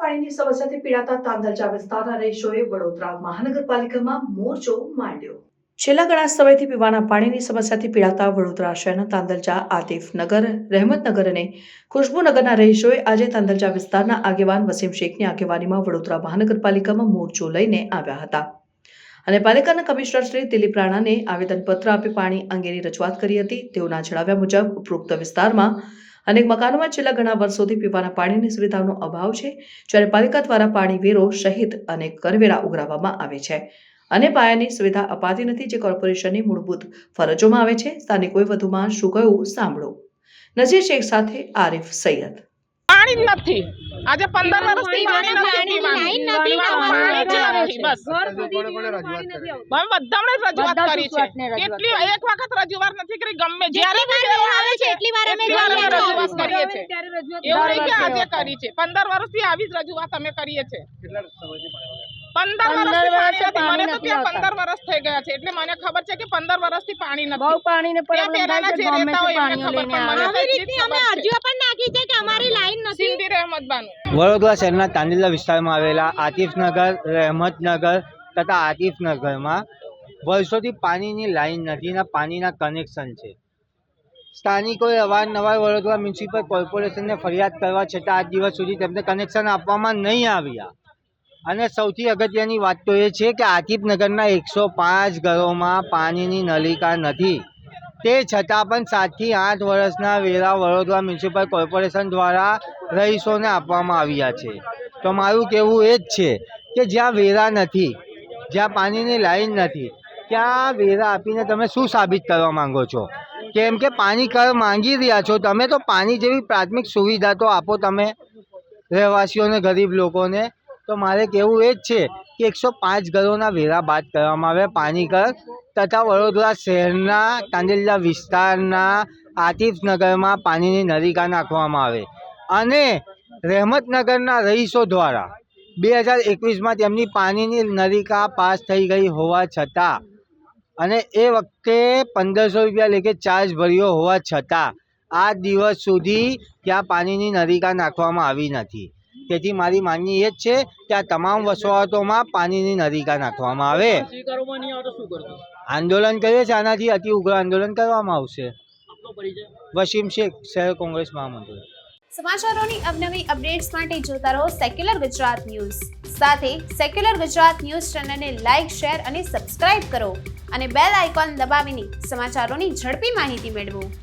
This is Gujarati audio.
સમસ્યાથી પીડાતા તાંદલજા વિસ્તારના રહીશોએ વડોદરા મહાનગરપાલિકામાં મોરચો માંડ્યો. છેલ્લા ઘણા સમયથી પીવાના પાણીની સમસ્યાથી પીડાતા વડોદરા શહેરના તાંદલજા આતિફનગર રહેમતનગર અને ખુશ્બુનગરના રહીશોએ આજે તાંદલજા વિસ્તારના આગેવાન વસીમ શેખની આગેવાનીમાં વડોદરા મહાનગરપાલિકામાં મોરચો લઈને આવ્યા હતા. અને પાલિકાના કમિશનર શ્રી દિલીપ રાણાને આવેદનપત્ર આપી પાણી અંગેની રજૂઆત કરી હતી. તેઓના જણાવ્યા મુજબ, ઉપરોક્ત વિસ્તારમાં અનેક મકાનોમાં છેલ્લા ઘણા વર્ષોથી પીવાના પાણીની સુવિધાનો અભાવ છે, જ્યારે પાલિકા દ્વારા પાણી વેરો સહિત અનેક કરવેરા ઉઘરાવવામાં આવે છે. અને પાયાની સુવિધા અપાતી નથી જે કોર્પોરેશનની મૂળભૂત ફરજોમાં આવે છે. સ્થાનિકોએ વધુમાં શું કહ્યું સાંભળો. નજીર શેખ સાથે આરિફ સૈયદ. પાણી જ નથી. આજે પંદર વર્ષથી પાણી નથી પાણી બસ. રજૂઆત કરી છે. કેટલી એક વખત રજૂઆત નથી કરી ગમે જ્યારે આવે છે એટલી વાર અમે રજૂઆત કરીએ છીએ. એવું નહીં કે આજે કરી છે. પંદર વર્ષથી આવી જ રજૂઆત અમે કરીએ છીએ. પંદર વર્ષથી પાણી નથી. મને તો ત્યાં પંદર વર્ષ થઈ ગયા છે. એટલે મને ખબર છે કે પંદર વર્ષથી પાણી બહુ નથી પાણી ને પણ આવી. અમે અરજીઓ પણ નાખી છે કે અમારી લાઈન નથી સિંધી વડોદરા શહેરના તાંદિલા વિસ્તારમાં આવેલા આતિફનગર, રહેમતનગર તથા આતિફનગરમાં વર્ષોથી પાણીની લાઈન નથી ને પાણીના કનેક્શન છે. સ્થાનિકોએ અવારનવાર વડોદરા મ્યુનિસિપલ કોર્પોરેશનને ફરિયાદ કરવા છતાં આજ દિવસ સુધી તેમને કનેક્શન આપવામાં નહીં આવ્યા. અને સૌથી અગત્યની વાત તો એ છે કે આતિફનગરના એકસો પાંચ ઘરોમાં પાણીની નલિકા નથી. તે છતાં પણ સાતથી આઠ વર્ષના વેરા વડોદરા મ્યુનિસિપલ કોર્પોરેશન દ્વારા રહીશોને આપવામાં આવ્યા છે. તો મારું કહેવું એ જ છે કે જ્યાં વેરા નથી, જ્યાં પાણીની લાઈન નથી, ત્યાં વેરા આપીને તમે શું સાબિત કરવા માંગો છો? કેમ કે પાણી કર માંગી રહ્યા છો, તમે તો પાણી જેવી પ્રાથમિક સુવિધા તો આપો તમે રહેવાસીઓને, ગરીબ લોકોને. તો મારે કહેવું એ જ છે કે એકસો પાંચ ઘરોના વેરા બાદ કરવામાં આવે પાણી કર તથા વડોદરા શહેરના તાંદેલા વિસ્તારના આતિફનગરમાં પાણીની નલિકા નાખવામાં આવે. અને રહેમતનગરના રહીશો દ્વારા બે હજાર એકવીસમાં તેમની પાણીની નલિકા પાસ થઈ ગઈ હોવા છતાં અને એ વખતે પંદરસો રૂપિયા લેખે ચાર્જ ભર્યો હોવા છતાં આ દિવસ સુધી ત્યાં પાણીની નલિકા નાખવામાં આવી નથી. તેથી મારી માગણી એ જ છે કે આ તમામ વસવાટોમાં પાણીની નલિકા નાખવામાં આવે. આંદોલન કરીએ છીએ આનાથી અતિ ઉગ્ર આંદોલન કરવામાં આવશે. વસીમ શેખ શહેર કોંગ્રેસ મહામંત્રી. સમાચારોની અવનવી અપડેટ્સ માટે જોતા રહો સેક્યુલર ગુજરાત ન્યૂઝ સાથે સેક્યુલર ગુજરાત ન્યૂઝ ચેનલને લાઇક શેર અને સબસ્ક્રાઇબ કરો અને બેલ આઇકોન દબાવીને સમાચારોની ઝડપી માહિતી મેળવો.